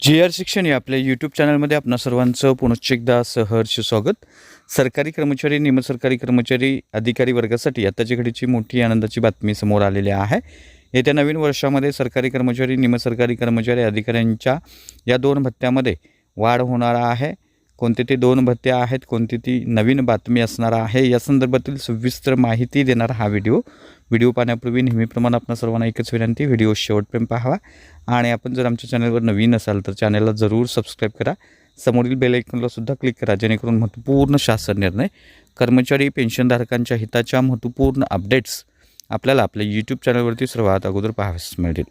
जी R शिक्षण या आपल्या यूट्यूब चॅनलमध्ये आपणा सर्वांचं पुनश्च एकदा सहर्ष स्वागत. सरकारी कर्मचारी निमसरकारी कर्मचारी अधिकारी वर्गासाठी आताच्या घडीची मोठी आनंदाची बातमी समोर आलेली आहे. येत्या नवीन वर्षामध्ये सरकारी कर्मचारी निमसरकारी कर्मचारी अधिकाऱ्यांच्या या दोन भत्त्यामध्ये वाढ होणार आहे. कोणते ते दोन भत्ते आहेत कोणती ती नवीन बातमी असणार आहे या संदर्भातील सविस्तर माहिती देणारा हा व्हिडिओ. व्हिडिओ पाहण्यापूर्वी नेहमीप्रमाणे आपण सर्वांना एकच विनंती व्हिडिओ शेवटपर्यंत पाहावा. आणि आपण जर आमच्या चॅनलवर नवीन असाल तर चॅनलला जरूर सबस्क्राईब करा. समोरील बेल सुद्धा क्लिक करा जेणेकरून महत्त्वपूर्ण शासन निर्णय कर्मचारी पेन्शनधारकांच्या हिताच्या महत्त्वपूर्ण अपडेट्स आपल्याला आपल्या यूट्यूब चॅनलवरती सर्वात अगोदर पाहाव्यास मिळतील.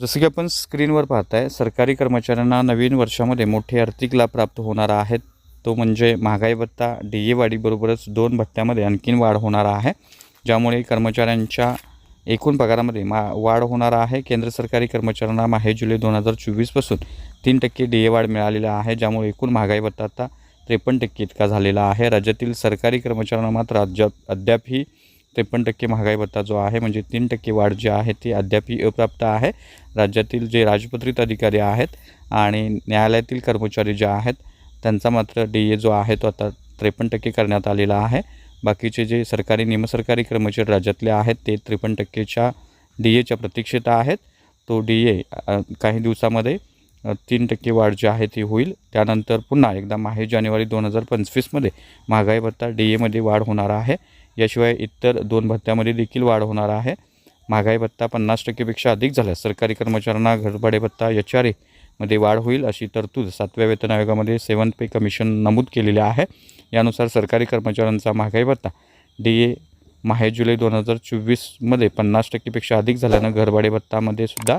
जसं की आपण स्क्रीनवर पाहताय सरकारी कर्मचाऱ्यांना नवीन वर्षामध्ये मोठे आर्थिक लाभ प्राप्त होणार आहेत. तो म्हणजे महागाई भत्ता डी ए वाढीबरोबरच दोन भत्त्यामध्ये आणखीन वाढ होणार आहे. ज्यामुळे कर्मचाऱ्यांच्या एकूण पगारामध्ये मा वाढ होणार आहे. केंद्र सरकारी कर्मचाऱ्यांना माहे जुलै दोन हजार चोवीसपासून तीन टक्के डी ए वाढ मिळालेला आहे ज्यामुळे एकूण महागाई भत्ता आता त्रेपन्न टक्के इतका झालेला आहे. राज्यातील सरकारी कर्मचाऱ्यांना मात्र अद्याप अद्यापही त्रेपन्न टक्के महागाई भत्ता जो आहे म्हणजे तीन टक्के वाढ जी आहे ती अद्यापही अप्राप्त आहे. राज्यातील जे राजपत्रित अधिकारी आहेत आणि न्यायालयातील कर्मचारी जे आहेत त्यांचा मात्र डी ए जो आहे तो आता त्रेपन्न टक्के करण्यात आलेला आहे. बाकीचे जे सरकारी निमसरकारी कर्मचारी राज्यातले आहेत ते त्रेपन्न टक्केच्या डी एच्या प्रतीक्षेत आहेत. तो डी ए काही दिवसामध्ये तीन टक्के वाढ जी आहे ती होईल. त्यानंतर पुन्हा एकदा माहे जानेवारी दोन हजार पंचवीसमध्ये महागाई भत्ता डी एमध्ये वाढ होणार आहे. याशिवाय इतर दोन भत्त्यामध्ये देखील वाढ होणार आहे. महागाई भत्ता पन्नास टक्केपेक्षा अधिक झाल्यास सरकारी कर्मचाऱ्यांना घरभाडे भत्ता एच आर ए मध्ये वाढ होईल अशी तरतूद सातव्या वेतन आयोगामध्ये सेवन पे कमिशन नमूद केलेले आहे. यानुसार सरकारी कर्मचाऱ्यांचा महागाई भत्ता डी ए माहे जुलै दोन हजार चोवीसमध्ये पन्नास टक्केपेक्षा अधिक झाल्यानं घरभाडे भत्तामध्ये सुद्धा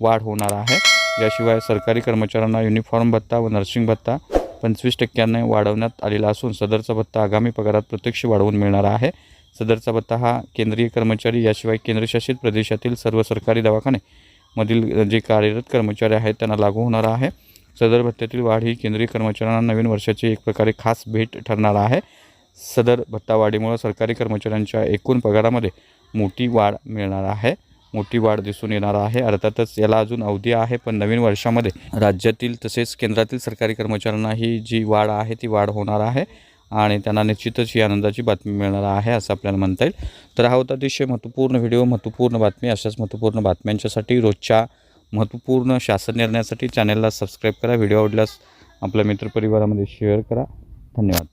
वाढ होणार आहे. याशिवाय सरकारी कर्मचाऱ्यांना युनिफॉर्म भत्ता व नर्सिंग भत्ता पंचवीस टक्क्याने वाढवण्यात आलेला असून सदरचा भत्ता आगामी पगारात प्रत्यक्ष वाढवून मिळणार आहे. सदरचा भत्ता हा केंद्रीय कर्मचारी याशिवाय केंद्रशासित प्रदेशातील सर्व सरकारी दवाखाने मधील जे कार्यरत कर्मचारी आहेत त्यांना लागू होणार आहे. सदर भत्त्यातील वाढ ही केंद्रीय कर्मचाऱ्यांना नवीन वर्षाची एक प्रकारे खास भेट ठरणार आहे. सदर भत्तावाढीमुळं सरकारी कर्मचाऱ्यांच्या एकूण पगारामध्ये मोठी वाढ मिळणार आहे. मोठी वाढ दिसून येणार आहे. अर्थातच याला अजून अवधी आहे पण नवीन वर्षामध्ये राज्यातील तसेच केंद्रातील सरकारी कर्मचाऱ्यांना ही जी वाढ आहे ती वाढ होणार आहे. आणि त्यांना निश्चितच ही आनंदाची बातमी मिळणार आहे असं आपल्याला म्हणता येईल. तर हा होता अतिशय महत्त्वपूर्ण व्हिडिओ महत्त्वपूर्ण बातमी. अशाच महत्त्वपूर्ण बातम्यांच्यासाठी रोजच्या महत्त्वपूर्ण शासन निर्णयासाठी चॅनलला सबस्क्राईब करा. व्हिडिओ आवडल्यास आपल्या मित्रपरिवारामध्ये शेअर करा. धन्यवाद.